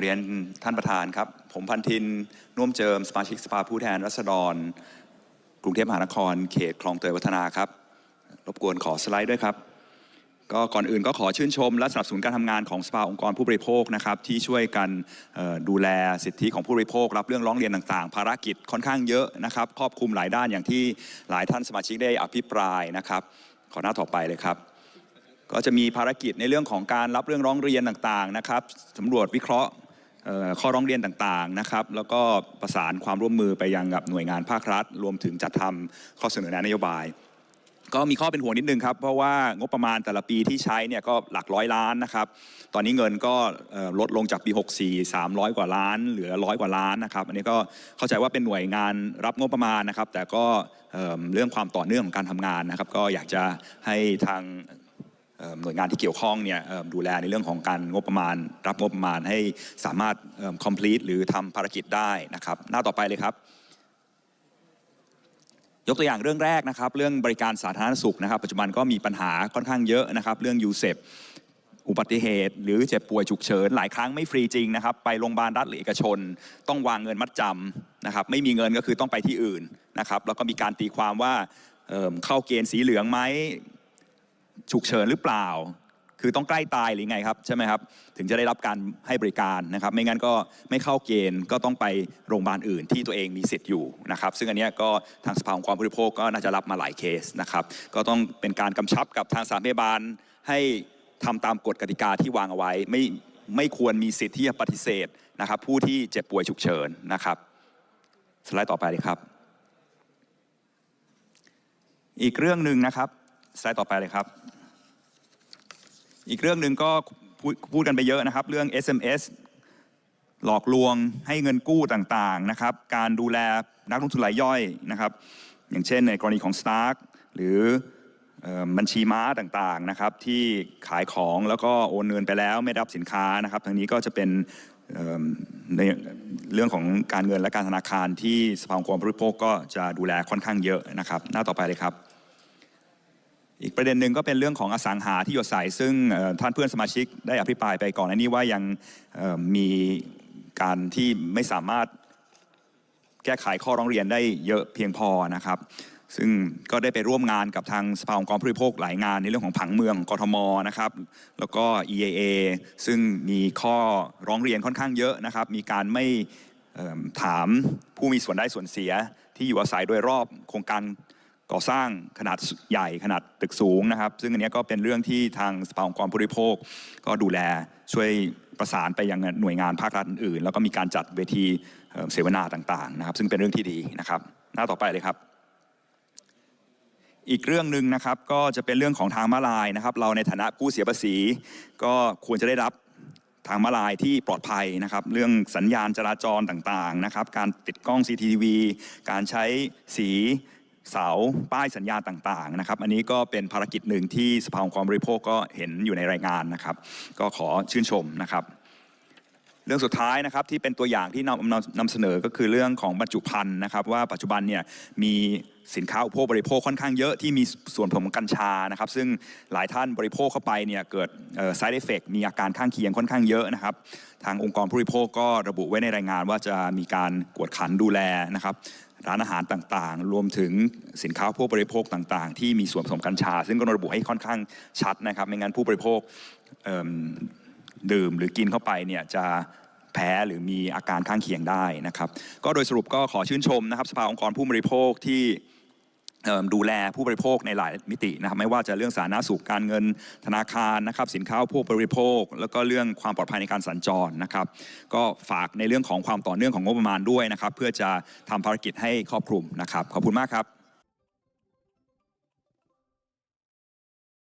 เรียนท่านประธานครับ ผมพันทินนุ่วมเจิมสมาชิกสภาผู้แทนรัษฎร กรุงเทพมหานคร เขตคลองเตยวัฒนาครับ รบกวนขอสไลด์ด้วยครับ ก็ก่อนอื่นก็ขอชื่นชม และสนับสนุนการทำงานของสภาองค์กรผู้บริโภคนะครับ ที่ช่วยกันดูแลสิทธิของผู้บริโภค รับเรื่องร้องเรียนต่างๆ ภารกิจค่อนข้างเยอะนะครับครอบคลุมหลายด้านอย่างที่หลายท่านสมาชิกได้อภิปรายนะครับ ขอหน้าต่อไปเลยครับก็จะมีภารกิจในเรื่องของการรับเรื่องร้องเรียนต่างๆนะครับสำรวจวิเคราะห์ ข้อร้องเรียนต่างๆนะครับ แล้วก็ประสานความร่วมมือไปยังกับหน่วยงานภาครัฐ รวมถึงจัดทำข้อเสนอแนะนโยบาย ก็มีข้อเป็นห่วงนิดนึงครับ เพราะว่างบประมาณแต่ละปีที่ใช้เนี่ยก็หลักร้อยล้านนะครับ ตอนนี้เงินก็ลดลงจากปี 64 300 กว่าล้าน เหลือร้อยกว่าล้านนะครับ อันนี้ก็เข้าใจว่าเป็นหน่วยงานรับงบประมาณนะครับ แต่ก็เรื่องความต่อเนื่องของการทำงานนะครับ ก็อยากจะให้ทาง หน่วยงานที่เกี่ยวข้องเนี่ยดูแลในเรื่องของการงบประมาณ รับงบประมาณให้สามารถ complete หรือทำภารกิจได้นะครับ หน้าต่อไปเลยครับ ยกตัวอย่างเรื่องแรกนะครับ เรื่องบริการสาธารณสุขนะครับ ปัจจุบันก็มีปัญหาค่อนข้างเยอะนะครับ เรื่องยูเซปอุบัติเหตุ หรือเจ็บป่วยฉุกเฉิน หลายครั้งไม่ฟรีจริงนะครับ ไปโรงพยาบาลรัฐหรือเอกชน ต้องวางเงินมัดจำนะครับ ไม่มีเงินก็คือต้องไปที่อื่นนะครับ แล้วก็มีการตีความว่าเเข้าเกณฑ์สีเหลืองไหม ฉุกเฉินหรือเปล่า คือต้องใกล้ตายหรือไงครับใช่ไหมครับถึงจะได้รับการให้บริการนะครับ ไม่งั้นก็ไม่เข้าเกณฑ์ก็ต้องไปโรงพยาบาลอื่นที่ตัวเองมีสิทธิ์อยู่นะครับซึ่งอันเนี้ยก็ทางสภาองค์กรผู้บริโภคก็น่าจะรับมาหลายเคสนะครับก็ต้องเป็นการกำชับกับทางสถานพยาบาลให้ทำตามกฎกติกาที่วางเอาไว้ไม่ไม่ควรมีสิทธิ์ที่จะปฏิเสธนะครับ ผู้ที่เจ็บป่วยฉุกเฉินนะครับสไลด์ต่อไปเลยครับ อีกเรื่องหนึ่งนะครับ สไลด์ต่อไปเลยครับ อีกเรื่องหนึ่งก็พูดกันไปเยอะนะครับ เรื่อง SMS หลอกลวงให้เงินกู้ต่างๆนะครับ การดูแลนักลงทุนรายย่อยนะครับ อย่างเช่นในกรณีของ Stark หรือบัญชีม้าต่างๆนะครับที่ขายของแล้วก็โอนเงินไปแล้วไม่รับสินค้านะครับทางนี้ก็จะเป็นเอิ่มในเรื่องของการเงินและการธนาคารที่สภาองค์กรผู้บริโภคก็จะดูแลค่อนข้างเยอะนะครับ หน้าต่อไปเลยครับ อีกประเด็นหนึ่งก็เป็นเรื่องของอสังหาที่อยู่อาศัยซึ่งท่านเพื่อนสมาชิกได้อภิปรายไปก่อนหน้านี้ว่ายังมีการที่ไม่สามารถแก้ไขข้อร้องเรียนได้เยอะเพียงพอนะครับ ซึ่งก็ได้ไปร่วมงานกับทางสภาองค์กรผู้บริโภคหลายงานในเรื่องของผังเมืองกทมนะครับ แล้วก็ EAA ซึ่งมีข้อร้องเรียนค่อนข้างเยอะนะครับ มีการไม่ถามผู้มีส่วนได้ส่วนเสียที่อยู่อาศัยโดยรอบโครงการ ก่อสร้างขนาดใหญ่ขนาดตึกสูงนะครับ ซึ่งอันนี้ก็เป็นเรื่องที่ทางสภาองค์กรผู้บริโภค ก็ดูแลช่วยประสานไปยังหน่วยงานภาครัฐอื่น แล้วก็มีการจัดเวทีเสวนาต่างๆนะครับ ซึ่งเป็นเรื่องที่ดีนะครับ หน้าต่อไปเลยครับ อีกเรื่องหนึ่งนะครับก็จะเป็นเรื่องของทางมาลายนะครับ เราในฐานะผู้เสียภาษี ก็ควรจะได้รับทางมาลายที่ปลอดภัยนะครับ เรื่องสัญญาณจราจรต่างๆนะครับ การติดกล้อง CCTV การใช้สี เสาป้ายสัญญาต่างๆนะครับ อันนี้ก็เป็นภารกิจหนึ่งที่สภาองค์กรบริโภคก็เห็นอยู่ในรายงานนะครับ ก็ขอชื่นชมนะครับ เรื่องสุดท้ายนะครับที่เป็นตัวอย่างที่นำนำนำเสนอก็คือเรื่องของบรรจุภัณฑ์นะครับ ว่าปัจจุบันเนี่ยมีสินค้าอุปโภคบริโภคค่อนข้างเยอะที่มีส่วนผสมกัญชานะครับ ซึ่งหลายท่านบริโภคเข้าไปเนี่ยเกิด side effect มีอาการข้างเคียงค่อนข้างเยอะนะครับ ทางองค์กรผู้บริโภคก็ระบุไว้ในรายงานว่าจะมีการกวดขันดูแลนะครับ ร้านอาหารต่างๆ รวมถึงสินค้าผู้บริโภคต่างๆ ที่มีส่วนผสมกัญชา ซึ่งก็ระบุให้ค่อนข้างชัดนะครับ ไม่งั้นผู้บริโภคดื่มหรือกินเข้าไปเนี่ยจะแพ้หรือมีอาการข้างเคียงได้นะครับ ก็โดยสรุปก็ขอชื่นชมนะครับสภาองค์กรผู้บริโภคที่ ดูแลผู้บริโภคในหลายมิตินะครับไม่ว่าจะเรื่องสาธารณสุขการเงินธนาคารนะครับสินค้าผู้บริโภค แล้วก็เรื่องความปลอดภัยในการสัญจรนะครับ ก็ฝากในเรื่องของความต่อเนื่องของงบประมาณด้วยนะครับ เพื่อจะทำภารกิจให้ครอบคลุมนะครับ ขอบคุณมากครับ